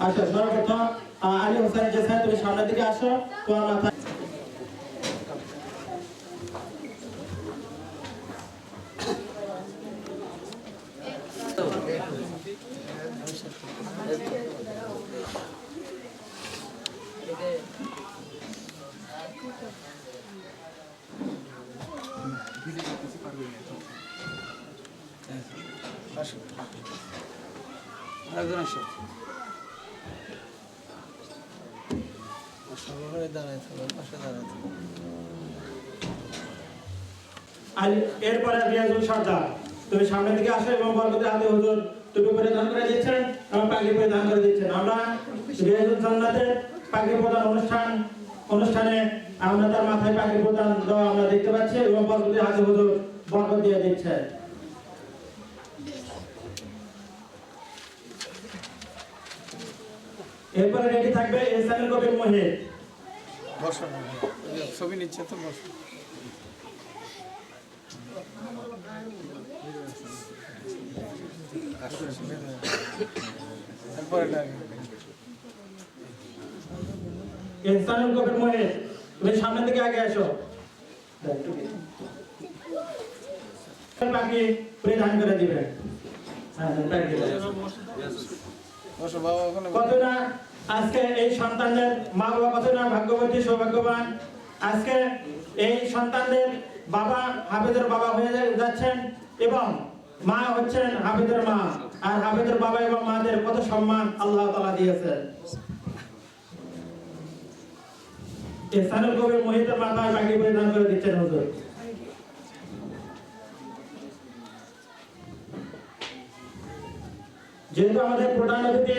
আচ্ছা সর্বপ্রথম আলী হোসেন যে স্যার তুমি সামনের দিকে আসো তোমার মাথা আরেকজন দিকে এবং দিচ্ছেন এবং করে দিচ্ছেন আমরা অনুষ্ঠান, অনুষ্ঠানে আমরা তার মাথায় পাগড়ি প্রদান দেওয়া আমরা দেখতে পাচ্ছি এবং বরকতে হাতে হুজুর বরকত দিয়ে দিচ্ছেন। এরপরে রেডি থাকবে এসানুল কবির মহিদ বসো না ছবি নিচ্ছে তো বসো। তারপরে ডাকে কবির মহিদ তুমি সামনের দিকে আগে আসো বাকি পরিধান করে দিবেন হ্যাঁ। কত না আজকে এই সন্তানদের মা বাবা কত না, ভাগ্যবতী, সৌভাগ্যবান। আজকে এই সন্তানদের বাবা হাফেজের বাবা হয়ে যাচ্ছেন এবং মা হচ্ছেন হাফেজের মা। আর হাফেজের বাবা এবং মাদের কত সম্মান আল্লাহ তালা হুজুর। যেহেতু আমাদের প্রধান অতিথি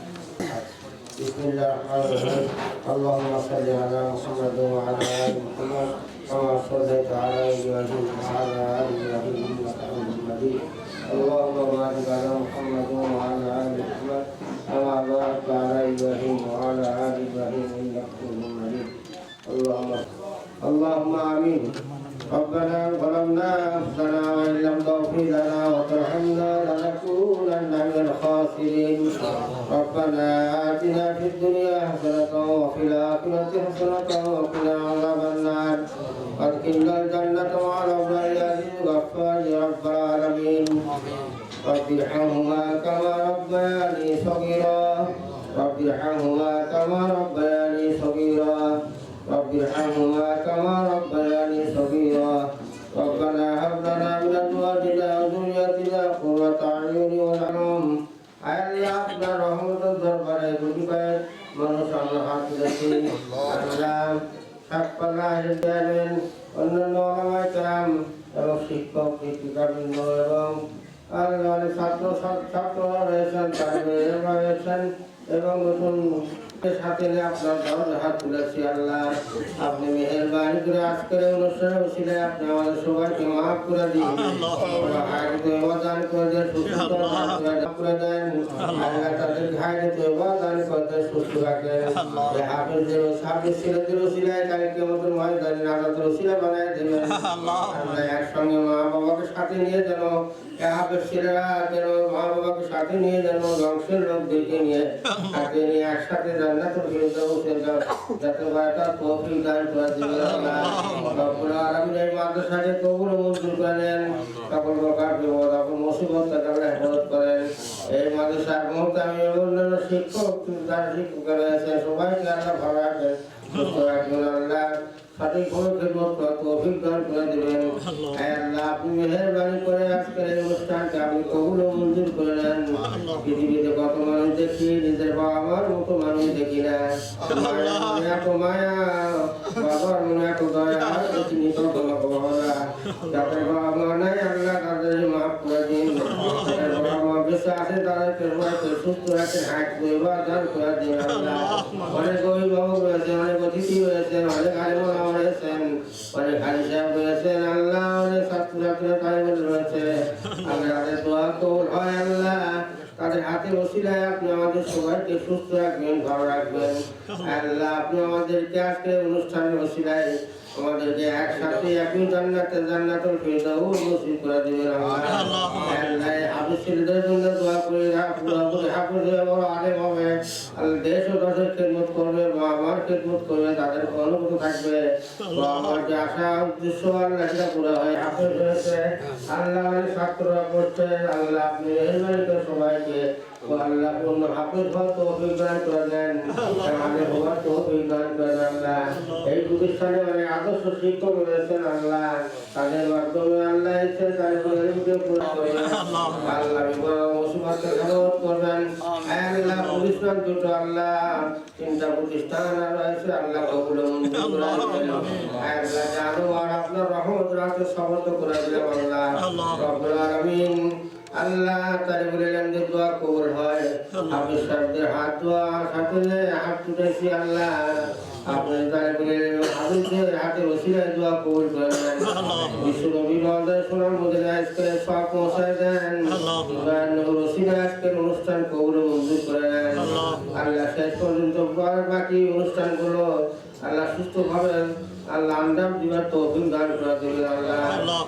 بسم الله الرحمن الرحيم. اللهم صل على محمد وعلى آل محمد كما صليت على إبراهيم وعلى آل إبراهيم إنك حميد مجيد. اللهم بارك على محمد وعلى آل محمد كما باركت على إبراهيم وعلى آل إبراهيم إنك حميد مجيد. اللهم اللهم آمين. ربنا ظلمنا أنفسنا وإن لم تغفر لنا ربنا آتنا في الدنيا حسنة وفي الآخرة حسنة وقنا عذاب النار. وادخلنا الجنة مع العزيز الغفار رب العالمين. رب ارحمهما كما ربياني صغيرا. رب ارحمهما كما ربياني صغيرا. رب ارحمهما অন্যান্য এবং শিক্ষক শিক্ষিকাবৃন্দ এবং অনেক ছাত্র রয়েছেন তাদের এবং নতুন সাথে আপনার দরজা হাত তুলেছি আল্লাহ। আপনি মেহরবানি করে আজকের অনুষ্ঠানে বসিলে আপনি আমাদের সবাইকে মাফ করে দিন। দান করে দেন সুস্থ করে দেন আল্লাহ তাদের ঘাড়ে দেওয়া দান করে দেন সুস্থ রাখেন। এই হাফেজদের হাফেজ ছেলেদের ওসিলায় কালকে আমাদের ময়দান নাজাতের ওসিলা বানায় দেবেন। আল্লাহ। একসঙ্গে মা বাবাকে সাথে নিয়ে যেন হাফেজ যেন করেন এই মাদ্রাসার শিক্ষক যারা শিক্ষক রয়েছে সবাইকে ভালো রাখেন সঠিকভাবে খেদমত করার তৌফিক দান করে দিবেন। আল্লাহ আপনি মেহেরবানি করে আজকের এই অনুষ্ঠানকে আপনি কবুল ও মঞ্জুর করে নেন। পৃথিবীতে কত মানুষ দেখি নিজের বাবা মার মতো মানুষ দেখি না। এত মায়া বাবার মনে এত দয়া। দেখিনি বাবা যাদের বাবা মা নাই আল্লাহ তাদের মাফ করে দিন যাদের বাবা মা বেঁচে আছে তাদেরকে সুস্থ রাখেন হাত পরিবার দান করে দিন আল্লাহ অনেক অভিভাবক রয়েছেন অনেক অতিথি রয়েছেন অনেক আলেমা রয়েছেন অনেক হাজি সাহেব রয়েছেন আল্লাহ অনেক ছাত্রছাত্রীরা তালিমে রয়েছে। আল্লাহ তাদের দোয়া কবুল হয় আল্লাহ। তাদের হাতে ওসিলায় আপনি আমাদের সবাইকে সুস্থ রাখবেন ভালো রাখবেন। আল্লাহ আপনি আমাদেরকে আজকে অনুষ্ঠানের ওসিলায় আমাদেরকে একসাথে একই জান্নাতে জান্নাতুল ফিরদাউস নসিব করে দিবেন আল্লাহ আল্লাহ হাফিজ ছেলেদের জন্য দোয়া করে দোয়া করে হয়ে বড় আলেম হবে। আল্লাহ দেশ ও দেশের খেদমত করবে বা আমার খেদমত করবে তাদের অনুভূত থাকবে। বা আমার যে আশা উদ্দেশ্য আল্লাহ সেটা পুরো হয়। হাফিজ হয়েছে আল্লাহ ছাত্ররা পড়ছে আল্লাহ আপনি সবাইকে হাফিজ হওয়ার তৌফিক দান করে আমাদের হওয়ার তৌফিক দান করে আল্লাহ আপনি সাহেবদের হাত দোয়া সাথে হাত তুটেছি আল্লাহ। আপনি তারি বলিলেন হাতে ওসিলায় দোয়া কবুল করে বিশ্ব নবী মধ্যে আজকে সব পৌঁছায় দেন। আজকের অনুষ্ঠান কবুল মঞ্জুর করে আল্লাহ শেষ পর্যন্ত পর বাকি অনুষ্ঠানগুলো আল্লাহ সুস্থভাবে আল্লাহ দিবার আল্লাহ।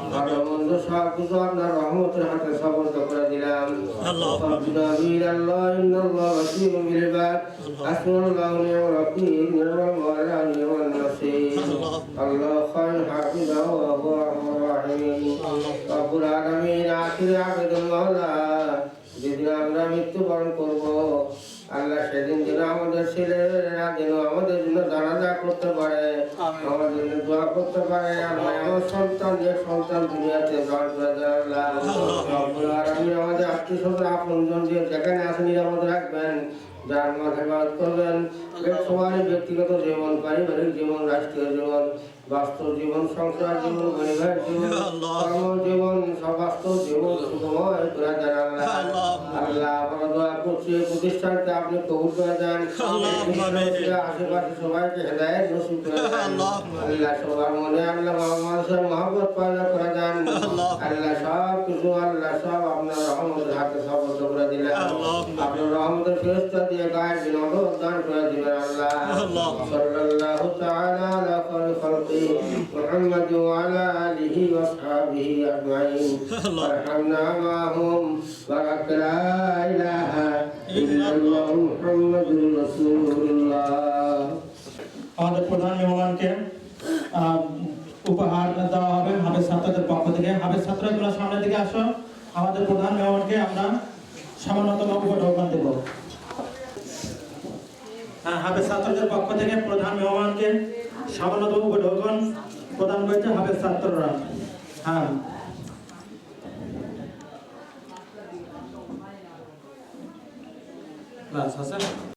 আল্লাহ। মৃত্যুবরণ আল্লাহ সেদিন যেন আমাদের ছেলে যেন আমাদের জন্য দাঁড়া করতে পারে। আমাদের জন্য দোয়া করতে পারে আমার সন্তান যে সন্তান দুনিয়াতে আমাদের আত্মীয় স্বজন আপনজন যে যেখানে আসেন নিরাপদ রাখবেন যার বাদ করবেন। সবারই ব্যক্তিগত জীবন পারিবারিক জীবন রাষ্ট্রীয় জীবন বাস্তব জীবন সংসার জীবন পরিবার জীবন কর্ম জীবন জীবন সুখময় করে দেন আল্লাহ। আল্লাহ আমরা দোয়া করছি এই প্রতিষ্ঠানকে আপনি কবুল করে দেন। আশেপাশে সবাইকে হেদায়ত নসিব করে দেন। আল্লাহ সবার মনে আল্লাহ মানুষের মহব্বত পয়দা করে দেন। আল্লাহ সব কিছু আল্লাহ সব আপনার রহমতের হাতে করে দিলেন। আপনার রহমতের ফেরস্তা দিয়ে গায়ে বিনোদ দান করে দিবেন আল্লাহ। সাল্লাল্লাহু তাআলা আলা খায়রি খালকি মুহাম্মদ ওয়া আলা আলিহি ওয়া আসহাবিহি আজমাইন ওয়ারহামনা মাহুম বারাক লা ইলাহা ইল্লাল্লাহ মুহাম্মাদুর রাসূলুল্লাহ। আমাদের প্রধান মেহমানকে উপহার দেওয়া হবে হাবের ছাত্রদের পক্ষ থেকে। হাবের ছাত্রগুলো সামনের দিকে আসো। আমাদের প্রধান মেহমানকে আমরা সামান্যতম উপঢৌকন দেব। হ্যাঁ হাবের ছাত্রদের পক্ষ থেকে প্রধান মেহমানকে সামান্যতম উপঢৌকন প্রদান করেছে হাবের ছাত্ররা। হ্যাঁ। ক্লাস আছে?